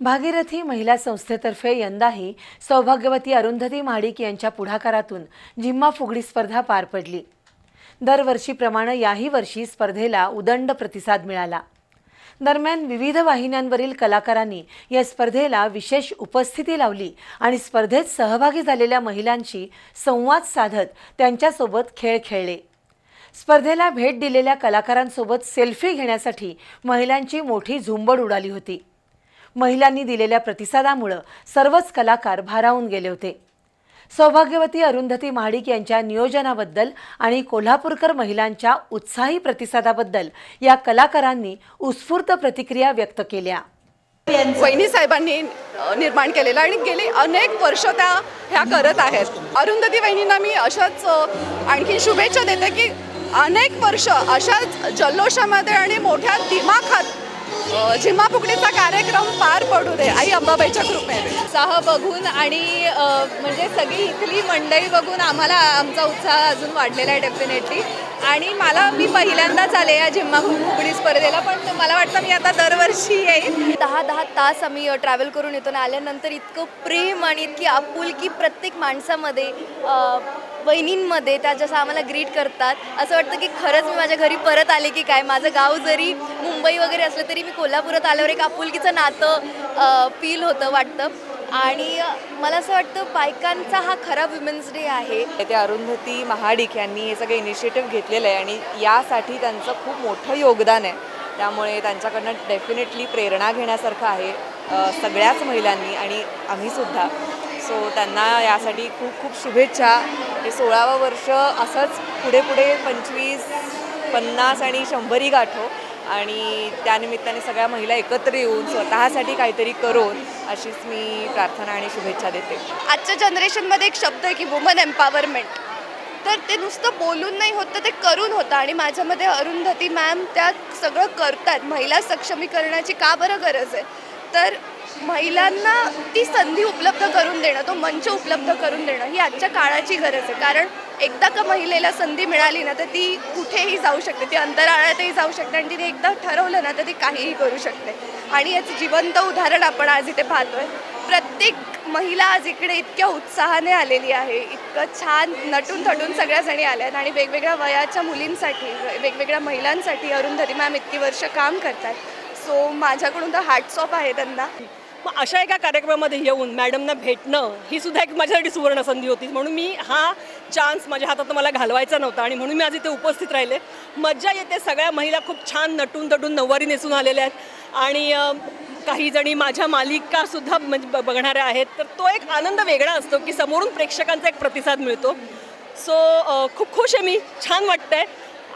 भागीरथी महिला संस्थेतर्फे यंदाही सौभाग्यवती अरुंधती महाडिक यांच्या पुढाकारातून जिम्मा फुगडी स्पर्धा पार पडली. दरवर्षीप्रमाणे याही वर्षी स्पर्धेला उदंड प्रतिसाद मिळाला. दरम्यान विविध वाहिन्यांवरील कलाकारांनी या स्पर्धेला विशेष उपस्थिती लावली आणि स्पर्धेत सहभागी झालेल्या महिलांशी संवाद साधत त्यांच्यासोबत खेळ खेळले. स्पर्धेला भेट दिलेल्या कलाकारांसोबत सेल्फी घेण्यासाठी महिलांची मोठी झुंबड उडाली होती. महिलांनी दिलेल्या प्रतिसादामुळं सर्वच कलाकार भारावून गेले होते. सौभाग्यवती अरुंधती महाडिक यांच्या नियोजनाबद्दल आणि कोल्हापूरकर महिलांच्या उत्साही प्रतिसादाबद्दल या कलाकारांनी उत्स्फूर्त प्रतिक्रिया व्यक्त केल्या. वहिनी साहेबांनी निर्माण केलेलं आणि गेली अनेक वर्ष त्या ह्या करत आहेत. अरुंधती वहिनींना मी अशाच आणखी शुभेच्छा देते की अनेक वर्ष अशाच जल्लोषामध्ये आणि मोठ्या दिमाखात झिम्मा फुगडीचा कार्यक्रम पार पडू दे. आई अंबाबाईच्या कृपेने. उत्साह बघून आणि म्हणजे सगळी इथली मंडळी बघून आम्हाला आमचा उत्साह अजून वाढलेला आहे डेफिनेटली आणि मला मी पहिल्यांदाच आले या झिम्मा फुगडी स्पर्धेला पण मला वाटतं मी आता दरवर्षी येईन. दहा दहा तास आम्ही ट्रॅव्हल करून येतो आणि आल्यानंतर इतकं प्रेम आणि इतकी आपुलकी प्रत्येक माणसामध्ये वहिनींमध्ये त्या जसं आम्हाला ग्रीट करतात असं वाटतं की खरंच मी माझ्या घरी परत आले की काय? माझं गाव जरी मुंबई वगैरे असलं तरी मी कोल्हापुरात आल्यावर एक आपुलकीचं नातं फील होतं वाटतं. आणि मला असं वाटतं बायकांचा हा खरा विमेन्स डे आहे. ते अरुंधती महाडिक यांनी हे सगळे इनिशिएटिव्ह घेतलेलं आहे आणि यासाठी त्यांचं खूप मोठं योगदान आहे. त्यामुळे त्यांच्याकडनं डेफिनेटली प्रेरणा घेण्यासारखं आहे सगळ्याच महिलांनी आणि आम्हीसुद्धा. सो त्यांना यासाठी खूप खूप शुभेच्छा. हे सोळावं वर्ष असंच पुढे पुढे पंचवीस पन्नास आणि शंभरी गाठो. आणि त्यानिमित्ताने सगळ्या महिला एकत्र येऊन स्वतःसाठी काहीतरी करून अशीच मी प्रार्थना आणि शुभेच्छा देते. आजच्या जनरेशनमध्ये एक शब्द आहे की वुमन एम्पॉवरमेंट तर ते नुसतं बोलून नाही होत तर ते करून होतं. आणि माझ्यामध्ये अरुंधती मॅम त्या सगळं करतात. महिला सक्षमीकरणाची का बरं गरज आहे? तर महिलांना ती संधी उपलब्ध करून देणं तो मंच उपलब्ध करून देणं ही आजच्या काळाची गरज आहे. कारण एकदा का महिलेला संधी मिळाली ना तर ती कुठेही जाऊ शकते ती अंतराळातही जाऊ शकते आणि तिने एकदा ठरवलं ना तर ती काहीही करू शकते. आणि याचं जिवंत उदाहरण आपण आज इथे पाहतोय. प्रत्येक महिला आज इकडे इतक्या उत्साहाने आलेली आहे इतकं छान नटून थटून सगळ्या जणी आल्या आहेत आणि वेगवेगळ्या वयाच्या मुलींसाठी वेगवेगळ्या महिलांसाठी अरुंधती मॅम इतकी वर्ष काम करतात. सो माझ्याकडून तर हॅट्स ऑफ आहे त्यांना. मग अशा एका कार्यक्रमामध्ये येऊन मॅडमना भेटणं ही सुद्धा एक माझ्यासाठी सुवर्ण संधी होती. म्हणून मी हा चान्स माझ्या हातात मला घालवायचा नव्हता आणि म्हणून मी आज इथे उपस्थित राहिले. मज्जा येते. सगळ्या महिला खूप छान नटून तटून नऊवारी नेसून आलेल्या आहेत. आणि काही जणी माझ्या मालिकासुद्धा म्हणजे ब- बघणाऱ्या आहेत. तर तो एक आनंद वेगळा असतो की समोरून प्रेक्षकांचा एक प्रतिसाद मिळतो. सो खूप खुश आहे मी. छान वाटतंय.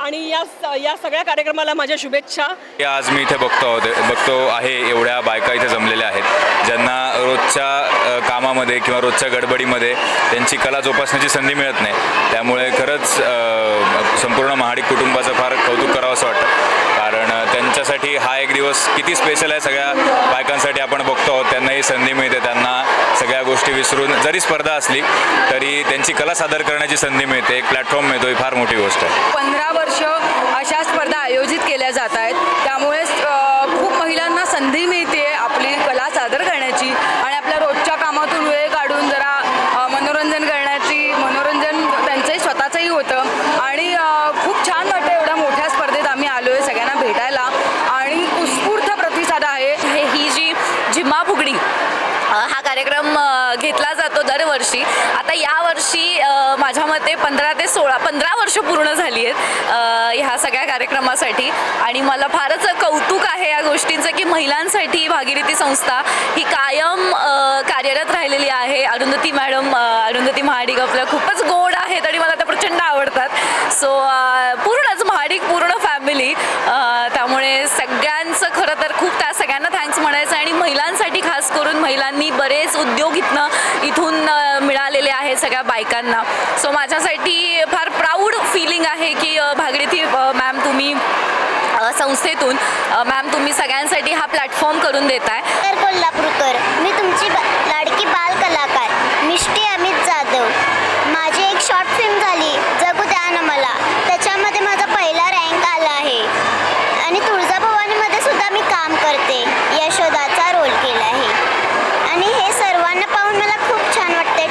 आणि या या सगळ्या कार्यक्रमाला माझ्या शुभेच्छा. आज मी इथे बघतो आहोत बघतो आहे एवढ्या बायका इथे जमलेल्या आहेत. ज्यांना रोजच्या कामामध्ये किंवा रोजच्या गडबडीमध्ये त्यांची कला जोपासण्याची संधी मिळत नाही. त्यामुळे खरंच संपूर्ण महाडिक कुटुंबाचं फार कौतुक करावं असं वाटतं. कारण त्या त्यांच्यासाठी हा एक दिवस किती स्पेशल आहे सगळ्या बायकांसाठी आपण बघतो आहोत. त्यांना ही संधी मिळते त्यांना सगळ्या गोष्टी विसरून जरी स्पर्धा असली तरी त्यांची कला सादर करण्याची संधी मिळते. एक प्लॅटफॉर्म मिळतो ही फार मोठी गोष्ट आहे. पंधरा वर्ष अशा स्पर्धा आयोजित केल्या जात आहेत. त्यामुळे खूप महिलांना संधी मिळते आपली कला सादर करण्याची आणि आपल्या रोजच्या कामातून वेळ काढून जर अ, मनोरंजन करण्याची मनोरंजन त्यांचंही स्वतःचंही होतं आणि अ, खूप छान वाटतं एवढ्या मोठ्या स्पर्धेत आम्ही आलो आहे सगळ्यांना भेटायला आणि उत्स्फूर्त प्रतिसाद आहे हे ही जी झिम्मा फुगडी अ, हा कार्यक्रम घेतला जातो दरवर्षी. आता यावर्षी माझ्या मते पंधरा ते सोळा पंधरा वर्ष पूर्ण झाली आहेत ह्या सगळ्या कार्यक्रमासाठी. आणि मला फारच कौतुक आहे या गोष्टींचं की महिलांसाठी भागीरथी संस्था ही कायम कार्यरत राहिलेली आहे. अरुंधती मॅडम अरुंधती महाडिक आपल्या खूपच गोड आहेत आणि मला त्या प्रचंड आवडतात. सो पूर्णच महाडिक पूर्ण फॅमिली त्यामुळे सगळ्यांचं खरं तर खूप त्या सगळ्यांना महिलांनी बरेच उद्योग इथनं इथून मिळालेले आहेत सगळ्या बायकांना. सो माझ्यासाठी फार प्राऊड फिलिंग आहे की अ, मॅम तुम्ही संस्थेतून मॅम तुम्ही सगळ्यांसाठी हा प्लॅटफॉर्म करून देताय.